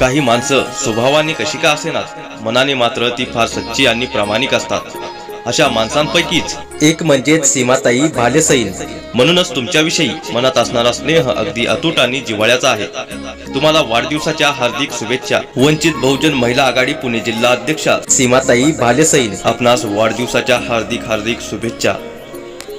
काही माणसं स्वभावाने कशी का असेनात? मनाने मात्र ती फार सच्ची आणि प्रामाणिक असतात. अशा माणसांपैकीच एक म्हणजेच सीमाताई भालेसैन. म्हणूनच तुमच्याविषयी मनात असणारा स्नेह अगदी अतूट आणि जिव्हाळ्याचा आहे. तुम्हाला वाढदिवसाच्या हार्दिक शुभेच्छा. वंचित बहुजन महिला आघाडी पुणे जिल्हा अध्यक्षा सीमाताई भालेसैन. आपणास वाढदिवसाच्या हार्दिक हार्दिक शुभेच्छा.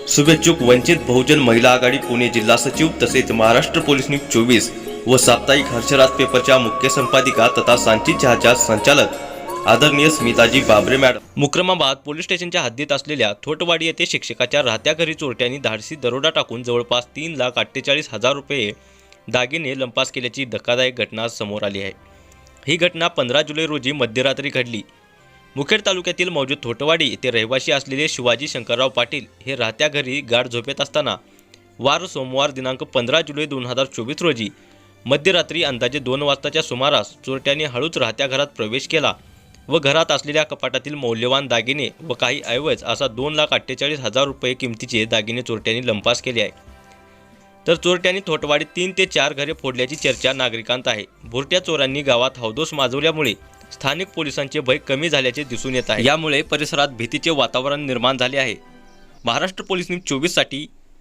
शुभेच्छुक वंचित बहुजन महिला आघाडी पुणे जिल्हा सचिव तसेच महाराष्ट्र पोलीस न्यूज चोवीस. व साप्ताहिक हर्षराज पेपरच्या मुख्य संपादिका तथा सांची चहाच्या संचालक आदरणीय स्मिताजी बाबरे मॅडम. मुक्रमाबाद पोलीस स्टेशनच्या हद्दीत असलेल्या थोटवाडी येथे शिक्षकाच्या राहत्या घरी चोरट्यांनी धाडसी दरोडा टाकून जवळपास तीन लाख अठ्ठेचाळीस हजार रुपये दागिने लंपास केल्याची धक्कादायक घटना समोर आली आहे. ही घटना पंधरा जुलै रोजी मध्यरात्री घडली. मुखेड तालुक्यातील मौजूद थोटवाडी येथे रहिवासी असलेले शिवाजी शंकरराव पाटील हे राहत्या घरी गाढ झोपेत असताना वार सोमवार दिनांक पंधरा जुलै दोन हजार चोवीस रोजी मध्यरात्री अंदाजे दोन वाजताच्या सुमारास चोरट्याने हळूच राहत्या घरात प्रवेश केला व घरात असलेल्या कपाटातील मौल्यवान दागिने व काही ऐवज असा दोन लाख अठ्ठेचाळीस हजार रुपये किमतीचे दागिने चोरट्यांनी लंपास केले आहे. तर चोरट्यांनी थोटवाडीत तीन ते चार घरे फोडल्याची चर्चा नागरिकांत आहे. भुरट्या चोरांनी गावात हौदोस माजवल्यामुळे स्थानिक पोलिसांचे भय कमी झाल्याचे दिसून येत आहे. यामुळे परिसरात भीतीचे वातावरण निर्माण झाले आहे. महाराष्ट्र पोलीस न्यूज चोवीससाठी